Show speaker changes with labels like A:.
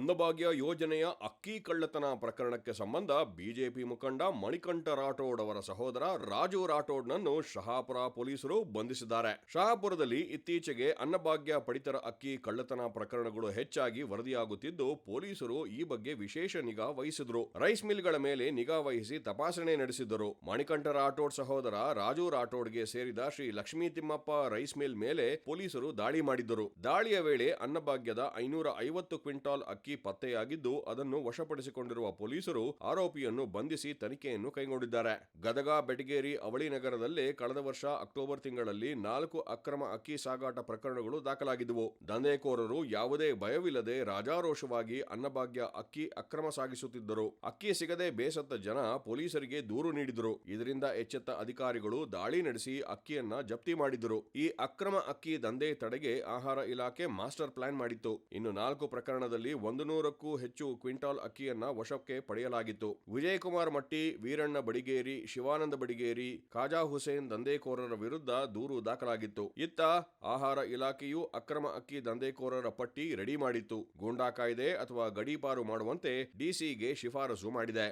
A: ಅನ್ನಭಾಗ್ಯ ಯೋಜನೆಯ ಅಕ್ಕಿ ಕಳ್ಳತನ ಪ್ರಕರಣಕ್ಕೆ ಸಂಬಂಧ ಬಿಜೆಪಿ ಮುಖಂಡ ಮಣಿಕಂಠ ರಾಠೋಡ್ ಅವರ ಸಹೋದರ ರಾಜು ರಾಠೋಡ್ನನ್ನು ಶಹಾಪುರ ಪೊಲೀಸರು ಬಂಧಿಸಿದ್ದಾರೆ. ಶಹಾಪುರದಲ್ಲಿ ಇತ್ತೀಚೆಗೆ ಅನ್ನಭಾಗ್ಯ ಪಡಿತರ ಅಕ್ಕಿ ಕಳ್ಳತನ ಪ್ರಕರಣಗಳು ಹೆಚ್ಚಾಗಿ ವರದಿಯಾಗುತ್ತಿದ್ದು, ಪೊಲೀಸರು ಈ ಬಗ್ಗೆ ವಿಶೇಷ ನಿಗಾ ವಹಿಸಿದ್ರು. ರೈಸ್ ಮಿಲ್ಗಳ ಮೇಲೆ ನಿಗಾ ವಹಿಸಿ ತಪಾಸಣೆ ನಡೆಸಿದ್ದರು. ಮಣಿಕಂಠ ರಾಠೋಡ್ ಸಹೋದರ ರಾಜು ರಾಠೋಡ್ಗೆ ಸೇರಿದ ಶ್ರೀ ಲಕ್ಷ್ಮೀ ತಿಮ್ಮಪ್ಪ ರೈಸ್ ಮಿಲ್ ಮೇಲೆ ಪೊಲೀಸರು ದಾಳಿ ಮಾಡಿದ್ದರು. ದಾಳಿಯ ವೇಳೆ ಅನ್ನಭಾಗ್ಯದ ಐನೂರ ಐವತ್ತು ಕ್ವಿಂಟಾಲ್ ಅಕ್ಕಿ ಪತ್ತೆಯಾಗಿದ್ದು ಅದನ್ನು ವಶಪಡಿಸಿಕೊಂಡಿರುವ ಪೊಲೀಸರು ಆರೋಪಿಯನ್ನು ಬಂಧಿಸಿ ತನಿಖೆಯನ್ನು ಕೈಗೊಂಡಿದ್ದಾರೆ. ಗದಗ, ಬೆಟಗೇರಿ, ಅವಳಿ ನಗರದಲ್ಲಿ ಕಳೆದ ವರ್ಷ ಅಕ್ಟೋಬರ್ ತಿಂಗಳಲ್ಲಿ ನಾಲ್ಕು ಅಕ್ರಮ ಅಕ್ಕಿ ಸಾಗಾಟ ಪ್ರಕರಣಗಳು ದಾಖಲಾಗಿದ್ದವು. ದಂಧೆಕೋರರು ಯಾವುದೇ ಭಯವಿಲ್ಲದೆ ರಾಜಾರೋಷವಾಗಿ ಅನ್ನಭಾಗ್ಯ ಅಕ್ಕಿ ಅಕ್ರಮ ಸಾಗಿಸುತ್ತಿದ್ದರು. ಅಕ್ಕಿ ಸಿಗದೆ ಬೇಸತ್ತ ಜನ ಪೊಲೀಸರಿಗೆ ದೂರು ನೀಡಿದರು. ಇದರಿಂದ ಎಚ್ಚೆತ್ತ ಅಧಿಕಾರಿಗಳು ದಾಳಿ ನಡೆಸಿ ಅಕ್ಕಿಯನ್ನ ಜಪ್ತಿ ಮಾಡಿದರು. ಈ ಅಕ್ರಮ ಅಕ್ಕಿ ದಂಧೆ ತಡೆಗೆ ಆಹಾರ ಇಲಾಖೆ ಮಾಸ್ಟರ್ ಪ್ಲಾನ್ ಮಾಡಿತ್ತು. ಇನ್ನು ನಾಲ್ಕು ಪ್ರಕರಣದಲ್ಲಿ ಒಂದು ನೂರಕ್ಕೂ ಹೆಚ್ಚು ಕ್ವಿಂಟಾಲ್ ಅಕ್ಕಿಯನ್ನ ವಶಕ್ಕೆ ಪಡೆಯಲಾಗಿತ್ತು. ವಿಜಯಕುಮಾರ್ ಮಟ್ಟಿ, ವೀರಣ್ಣ ಬಡಿಗೇರಿ, ಶಿವಾನಂದ ಬಡಿಗೇರಿ, ಖಾಜಾ ಹುಸೇನ್ ದಂಧೆಕೋರರ ವಿರುದ್ಧ ದೂರು ದಾಖಲಾಗಿತ್ತು. ಇತ್ತ ಆಹಾರ ಇಲಾಖೆಯು ಅಕ್ರಮ ಅಕ್ಕಿ ದಂಧೆಕೋರರ ಪಟ್ಟಿ ರೆಡಿ ಮಾಡಿತ್ತು. ಗೂಂಡಾ ಕಾಯ್ದೆ ಅಥವಾ ಗಡೀಪಾರು ಮಾಡುವಂತೆ ಡಿಸಿಗೆ ಶಿಫಾರಸು ಮಾಡಿದೆ.